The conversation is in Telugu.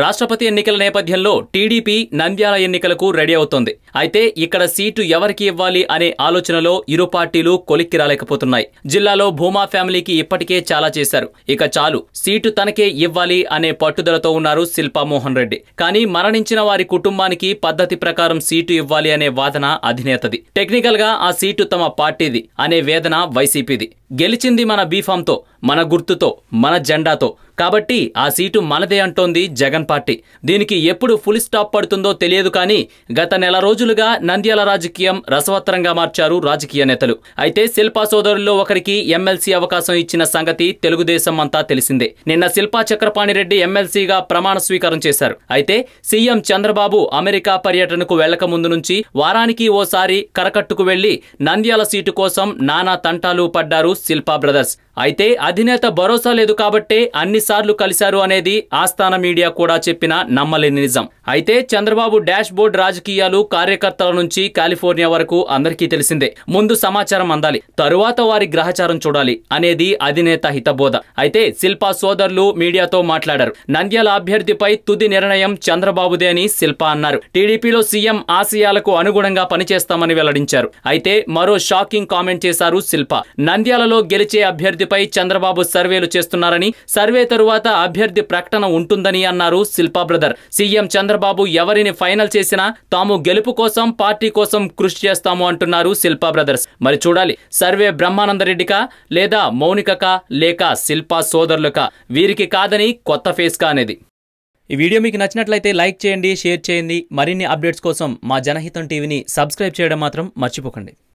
రాష్ట్రపతి ఎన్నికల నేపథ్యంలో టీడీపీ నంద్యాల ఎన్నికలకు రెడీ అవుతోంది. అయితే ఇక్కడ సీటు ఎవరికి ఇవ్వాలి అనే ఆలోచనలో ఇరు పార్టీలు కొలిక్కి రాలేకపోతున్నాయి. జిల్లాలో భూమా ఫ్యామిలీకి ఇప్పటికే చాలా చేశారు. ఇక చాలు సీటు తనకే ఇవ్వాలి అనే పట్టుదలతో ఉన్నారు శిల్పా మోహన్ రెడ్డి. కానీ మరణించిన వారి కుటుంబానికి పద్ధతి ప్రకారం సీటు ఇవ్వాలి అనే వాదన అధినేతది. టెక్నికల్గా ఆ సీటు తమ పార్టీది అనే వేదన వైసీపీది. గెలిచింది మన బీఫామ్తో మన గుర్తుతో మన జెండాతో. కాబట్టి ఆ సీటు మనదే అంటోంది జగన్ పార్టీ. దీనికి ఎప్పుడు ఫుల్ స్టాప్ పడుతుందో తెలియదు కానీ గత నెల రోజులుగా నంద్యాల రాజకీయం రసవత్తరంగా మార్చారు రాజకీయ నేతలు. అయితే శిల్పా సోదరుల్లో ఒకరికి ఎమ్మెల్సీ అవకాశం ఇచ్చిన సంగతి తెలుగుదేశం అంతా తెలిసిందే. నిన్న శిల్పా చక్రపాణిరెడ్డి ఎమ్మెల్సీగా ప్రమాణ స్వీకారం చేశారు. అయితే సీఎం చంద్రబాబు అమెరికా పర్యటనకు వెళ్ళక ముందు నుంచి వారానికి ఓసారి కరకట్టుకు వెళ్ళి నంద్యాల సీటు కోసం నానా తంటాలు పడ్డారు శిల్పా బ్రదర్స్. అయితే అధినేత భరోసా లేదు కాబట్టే అన్నిసార్లు కలిశారు అనేది ఆస్థాన మీడియా కూడా చెప్పిన నమ్మలేని నిజం. అయితే చంద్రబాబు డాష్ బోర్డ్ రాజకీయాలు కార్యకర్తల నుంచి కాలిఫోర్నియా వరకు అందరికీ తెలిసిందే. ముందు సమాచారం అందాలి. తరువాత వారి గ్రహచారం చూడాలి అనేది అధినేత హితబోధ. అయితే శిల్పా సోదరులు మీడియాతో మాట్లాడారు. నంద్యాల అభ్యర్థిపై తుది నిర్ణయం చంద్రబాబుదే అని శిల్ప అన్నారు. టీడీపీలో సీఎం ఆశయాలకు అనుగుణంగా పనిచేస్తామని వెల్లడించారు. అయితే మరో షాకింగ్ కామెంట్ చేశారు శిల్ప. నంద్యాలలో గెలిచే అభ్యర్థి అభ్యర్థిపై చంద్రబాబు సర్వేలు చేస్తున్నారని సర్వే తరువాత అభ్యర్థి ప్రకటన ఉంటుందని అన్నారు శిల్పా బ్రదర్. సీఎం చంద్రబాబు ఎవరిని ఫైనల్ చేసినా తాము గెలుపు కోసం పార్టీ కోసం కృషి చేస్తాము అంటున్నారు శిల్పా బ్రదర్స్. మరి చూడాలి సర్వే బ్రహ్మానందరెడ్డికా లేదా మౌనికకా లేక శిల్పా సోదరులకా? వీరికి కాదని కొత్త ఫేస్కా అనేది. ఈ వీడియో మీకు నచ్చినట్లయితే లైక్ చేయండి షేర్ చేయండి. మరిన్ని అప్డేట్స్ కోసం మా జనహితం టీవీని సబ్స్క్రైబ్ చేయడం మాత్రం మర్చిపోకండి.